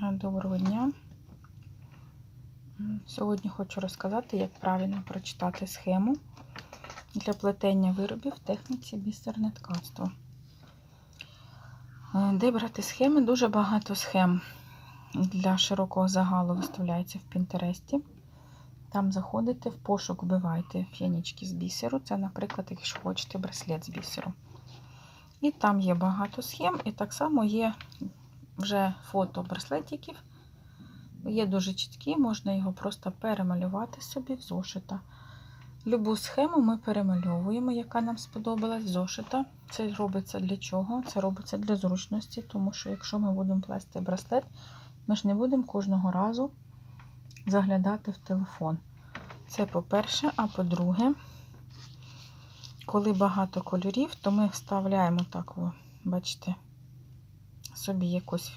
Доброго дня. Сьогодні хочу розказати, як правильно прочитати схему для плетення виробів в техніці бісерне ткацтво. Е, Де брати схеми? Дуже багато схем для широкого загалу виставляється в Пінтересті. Там заходите в пошук, вбивайте фінічки з бісеру. Це, наприклад, якщо хочете браслет з бісеру. І там є багато схем, і так само є вже фото браслетиків. Є дуже чіткі, можна його просто перемалювати собі в зошита. Любу схему ми перемальовуємо, яка нам сподобалась зошита. Це робиться для чого? Це робиться для зручності, тому що якщо ми будемо плести браслет, ми ж не будемо кожного разу заглядати в телефон. Це по-перше, а по-друге, коли багато кольорів, то ми вставляємо так, бачите, собі якусь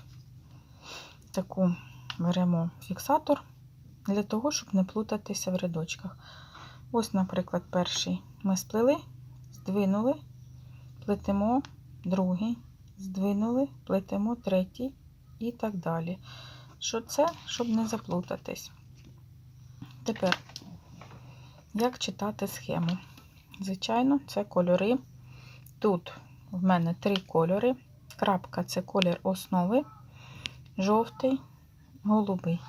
таку беремо фіксатор для того, щоб не плутатися в рядочках. Ось, наприклад, перший ми сплели, здвинули, плетемо другий, здвинули, плетемо третій і так далі. Що це, щоб не заплутатись. Тепер, як читати схему? Звичайно, це кольори. Тут в мене три кольори. Крапка це колір основи, жовтий, голубий.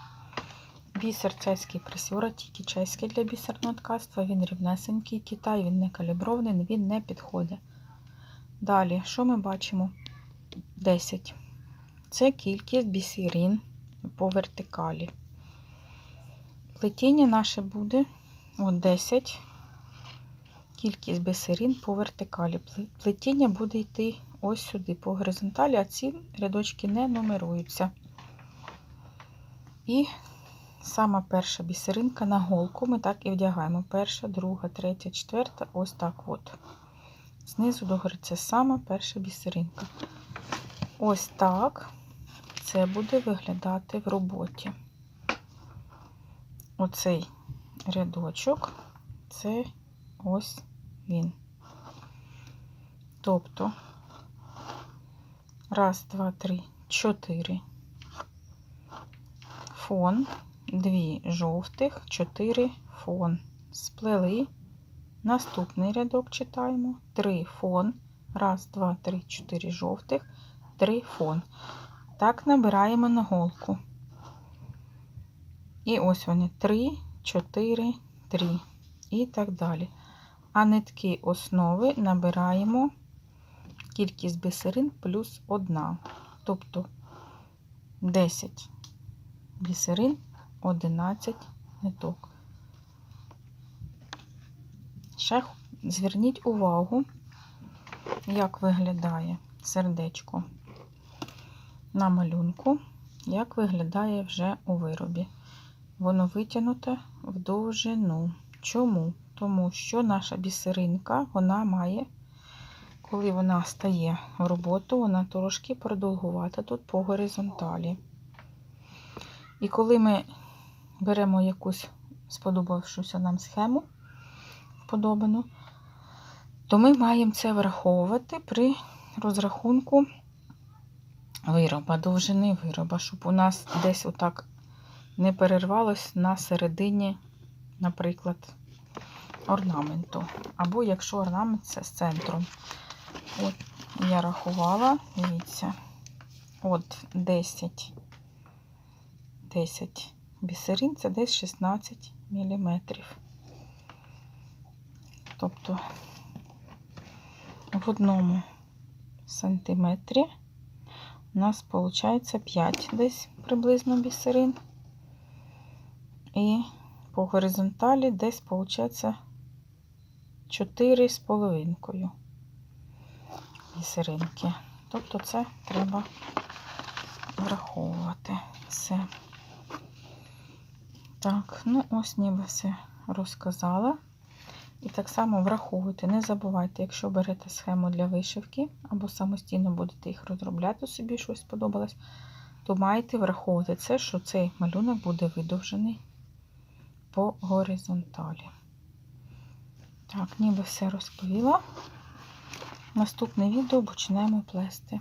Бісер чеський пресюра, тільки чеський для бісерного ткацтва. Він рівнесенький Китай, він не калібрований, він не підходить. Далі, що ми бачимо? 10. Це кількість бісерин по вертикалі. Плетіння наше буде от 10. Кількість бісерин по вертикалі. Плетіння буде йти ось сюди, по горизонталі, а ці рядочки не нумеруються. І сама перша бісеринка на голку ми так і вдягаємо. Перша, друга, третя, четверта, ось так от. Знизу догори це сама перша бісеринка. Ось так це буде виглядати в роботі. Оцей рядочок, це ось він. Тобто, раз, два, три, чотири. Фон, дві жовтих, чотири фон. Сплели. Наступний рядок читаємо. Три фон. Раз, два, три, чотири жовтих, три фон. Так набираємо на голку. І ось вони 3, 4, 3 і так далі. А нитки основи набираємо кількість бісерин плюс 1. Тобто 10 бісерин, 11 ниток. Ще зверніть увагу, як виглядає сердечко на малюнку, як виглядає вже у виробі. Воно витягнуте в довжину. Чому? Тому що наша бісеринка, вона має, коли вона стає в роботу, вона трошки продовгувата тут по горизонталі. І коли ми беремо якусь сподобавшуся нам схему, вподобану, то ми маємо це враховувати при розрахунку вироба, довжини вироба, щоб у нас десь отак не перервалось на середині, наприклад, орнаменту. Або якщо орнамент це з центром. От я рахувала, дивіться, от 10, 10 бісерин це десь 16 мм. Тобто в одному сантиметрі у нас виходить 5 десь приблизно бісерин. І по горизонталі десь виходить 4 з половинкою бісеринки. Тобто це треба враховувати все. Так, ну ось ніби все розказала. І так само враховуйте, не забувайте, якщо берете схему для вишивки, або самостійно будете їх розробляти, собі щось сподобалось, то маєте враховувати це, що цей малюнок буде видовжений по горизонталі. Так, ніби все розповіла. Наступне відео почнемо плести.